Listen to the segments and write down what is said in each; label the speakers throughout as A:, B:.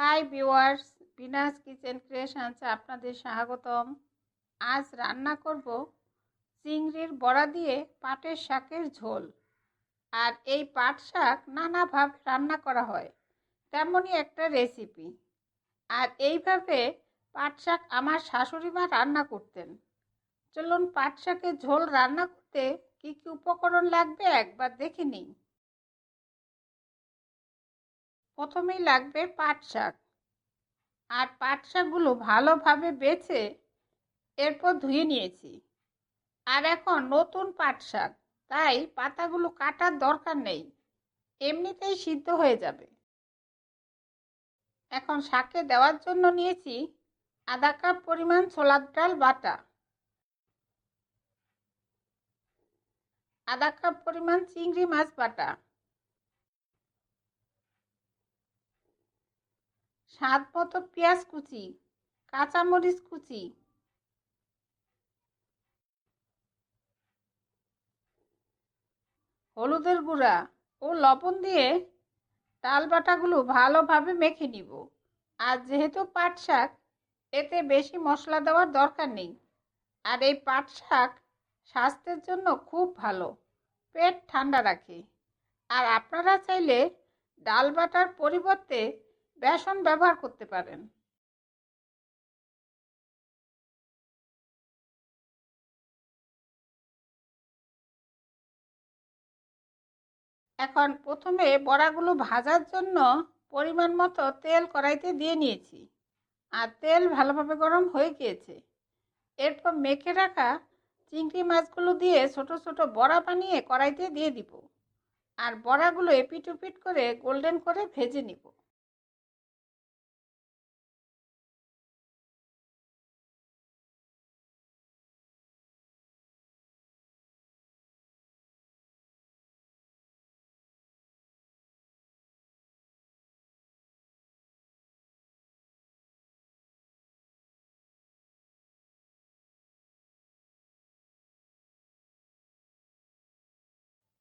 A: High viewers Bina's kitchen ক্রিয়েশনসে আপনাদের স্বাগতম। আজ রান্না করব চিংড়ির বড়া দিয়ে পাটের শাকের ঝোল। আর এই পাট শাক নানাভাবে রান্না করা হয়। তেমনই একটা রেসিপি আর এইভাবে পাট শাক আমার শাশুড়ি মা রান্না করতেন। চলুন পাট শাকের ঝোল রান্না করতে কী কী উপকরণ লাগবে একবার দেখে নিই। প্রথমেই লাগবে পাট শাক। আর পাট শাকগুলো ভালোভাবে বেছে এরপর ধুয়ে নিয়েছি। আর এখন নতুন পাট শাক, তাই পাতাগুলো কাটার দরকার নেই। এমনিতেই সিদ্ধ হয়ে যাবে। এখন শাকে দেওয়ার জন্য নিয়েছি আধা কাপ পরিমাণ ছোলার ডাল বাটা। আধা কাপ পরিমাণ চিংড়ি মাছ বাটা। স্বাদ মতো পেঁয়াজ কুচি, কাঁচামরিচ কুচি। হলুদের গুঁড়া ও লবণ দিয়ে ডাল বাটাগুলো ভালোভাবে মেখে নিব। আর যেহেতু পাট শাক, এতে বেশি মশলা দেওয়ার দরকার নেই। আর এই পাট শাক স্বাস্থ্যের জন্য খুব ভালো, পেট ঠান্ডা রাখে। আর আপনারা চাইলে ডাল বাটার পরিবর্তে বেসন ব্যবহার করতে পারেন। এখন প্রথমে বড়াগুলো ভাজার জন্য পরিমাণ মতো তেল কড়াইতে দিয়ে নিয়েছি। আর তেল ভালোভাবে গরম হয়ে গিয়েছে। এরপর মেখে রাখা চিংড়ি মাছগুলো দিয়ে ছোট ছোট বড়া বানিয়ে কড়াইতে দিয়ে দিব। আর বড়াগুলো এপিট উপিট করে গোল্ডেন করে ভেজে নিব।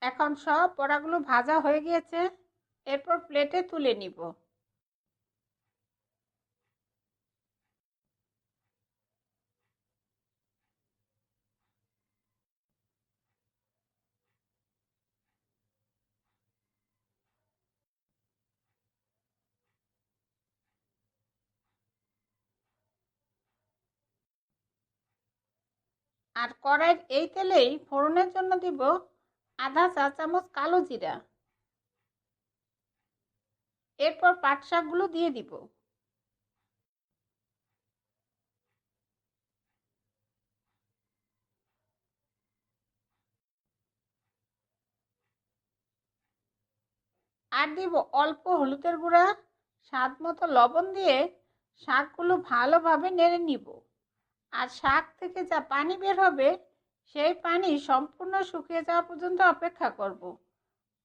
A: এখন সব বড়াগুলো ভাজা হয়ে গিয়েছে। এরপর প্লেটে তুলে নিব। আর কড়াইয়ের এই তেলেই ফোড়নের জন্য দিব আধা চা চামচ কালো জিরা। এরপর পাট শাকগুলো দিয়ে দিব। আর দিব অল্প হলুদের গুঁড়া, স্বাদ মতো লবণ দিয়ে শাকগুলো ভালোভাবে নেড়ে নিব। আর শাক থেকে যা পানি বের হবে সেই পানি সম্পূর্ণ শুকিয়ে যাওয়া পর্যন্ত অপেক্ষা করব।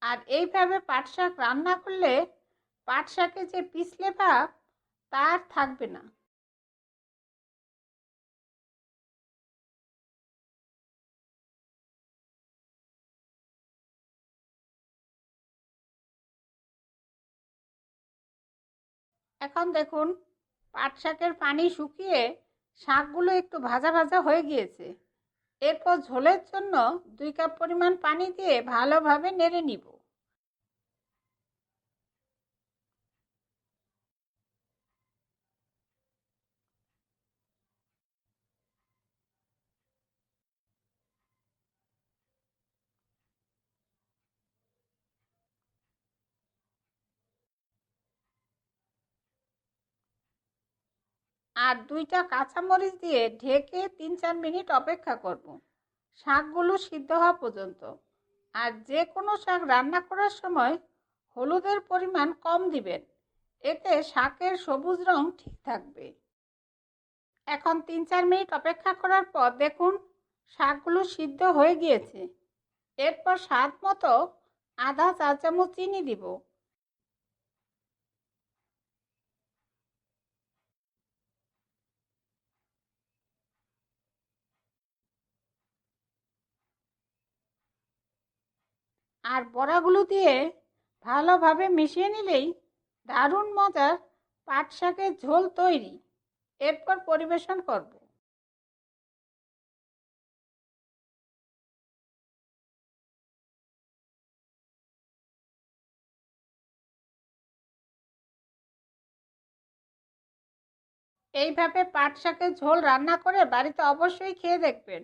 A: আর এইভাবে পাট শাক রান্না করলে পাট শাকে যে পিছলে ভাব তার থাকবে না এখন দেখুন, পাট শাকের পানি শুকিয়ে শাকগুলো একটু ভাজা ভাজা হয়ে গিয়েছে এরপর ঝোলের জন্য দুই কাপ পরিমাণ পানি দিয়ে ভালোভাবে নেড়ে নিব। আর দুইটা কাঁচামরিচ দিয়ে ঢেকে তিন চার মিনিট অপেক্ষা করব। শাকগুলো সিদ্ধ হওয়া পর্যন্ত। আর যে কোনো শাক রান্না করার সময় হলুদের পরিমাণ কম দিবেন। এতে শাকের সবুজ রং ঠিক থাকবে। এখন তিন চার মিনিট অপেক্ষা করার পর দেখুন শাকগুলো সিদ্ধ হয়ে গিয়েছে। এরপর স্বাদ মতো আধা চা চামচ চিনি দিব। আর বড়াগুলো দিয়ে ভালোভাবে মিশিয়ে নিলেই দারুণ মজার পাট শাকের ঝোল তৈরি। এরপর পরিবেশন করব। এইভাবে পাট শাকের ঝোল রান্না করে বাড়িতে অবশ্যই খেয়ে দেখবেন।